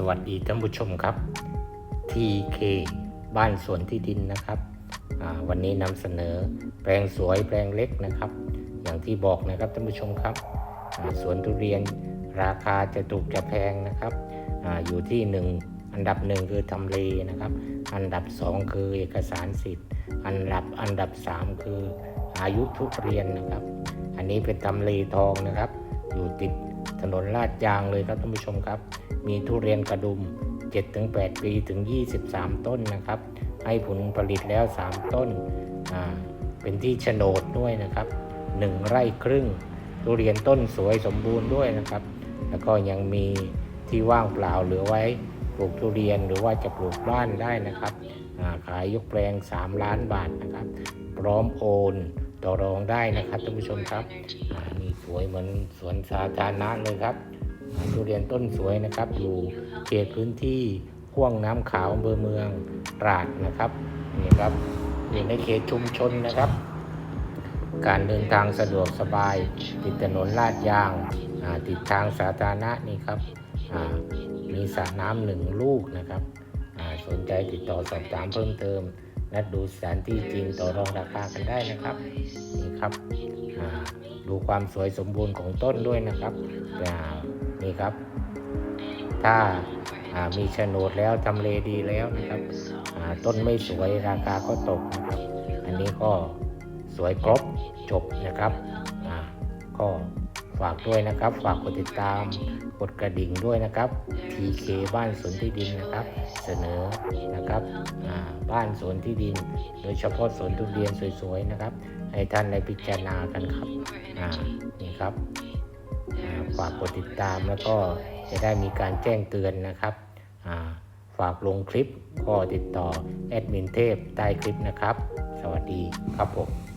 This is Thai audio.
สวัสดีท่านผู้ชมครับ TK บ้านสวนที่ดินนะครับวันนี้นำเสนอแปลงสวยแปลงเล็กนะครับ อย่างที่บอกนะครับท่านผู้ชมครับสวนทุเรียนราคาจะถูกจะแพงนะครับออยู่ที่หนึ่งอันดับหนึ่งคือทำเลนะครับ อันดับสองคือเอกสารสิทธิ์ อันดับอันดับสามคืออายุทุเรียนนะครับ อันนี้เป็นทำเลทองนะครับ อยู่ติด ถนนลาดยางเลยครับท่านผู้ชมครับ มีทุเรียนกระดุม 7-8 ปีถึง 23 ต้นนะครับ ให้ผลผลิตแล้ว 3 ต้น เป็นที่โฉนดด้วยนะครับ 1 ไร่ครึ่ง ทุเรียนต้นสวยสมบูรณ์ด้วยนะครับ แล้วก็ยังมีที่ว่างเปล่าเหลือไว้ปลูกทุเรียนหรือว่าจะปลูกบ้านได้นะครับ ขายยกแปลง 3 ล้านบาทนะครับ พร้อมโอน ต่อรองได้นะครับท่านผู้ชมครับอ่านี่สวยเหมือนสวนสาธารณะเลยครับอ่าทุเรียนต้นสวยนะครับ อยู่เขตพื้นที่ห่วงน้ำขาวอำเภอเมืองตราดนะครับนี่ครับอยู่ในเขตชุมชนนะครับ การเดินทางสะดวกสบาย ติดถนนลาดยางอ่าติดทางสาธารณะนี่ครับอ่ามีสระน้ำหนึ่งลูกนะครับอ่าสนใจติดต่อสอบถามเพิ่มเติม นัดดูสถานที่จริงต่อรองราคากันได้นะครับนี่ครับดูความสวยสมบูรณ์ของต้นด้วยนะครับนี่ครับ ถ้ามีโฉนดแล้วทำเลดีแล้วนะครับต้นไม่สวยราคาก็ตกนะครับ อันนี้ก็สวยครบจบนะครับก็ ฝากด้วยนะครับ ฝากกดติดตาม กดกระดิ่งด้วยนะครับ TK บ้านสวนที่ดินนะครับ เสนอนะครับบ้านสวนที่ดิน โดยเฉพาะสวนทุเรียนสวยๆนะครับ ให้ท่านได้พิจารณากันครับนี่ครับฝากกดติดตามแล้วก็จะได้มีการแจ้งเตือนนะครับฝากลงคลิปก็ติดต่อแอดมินเทพใต้คลิปนะครับ สวัสดีครับผม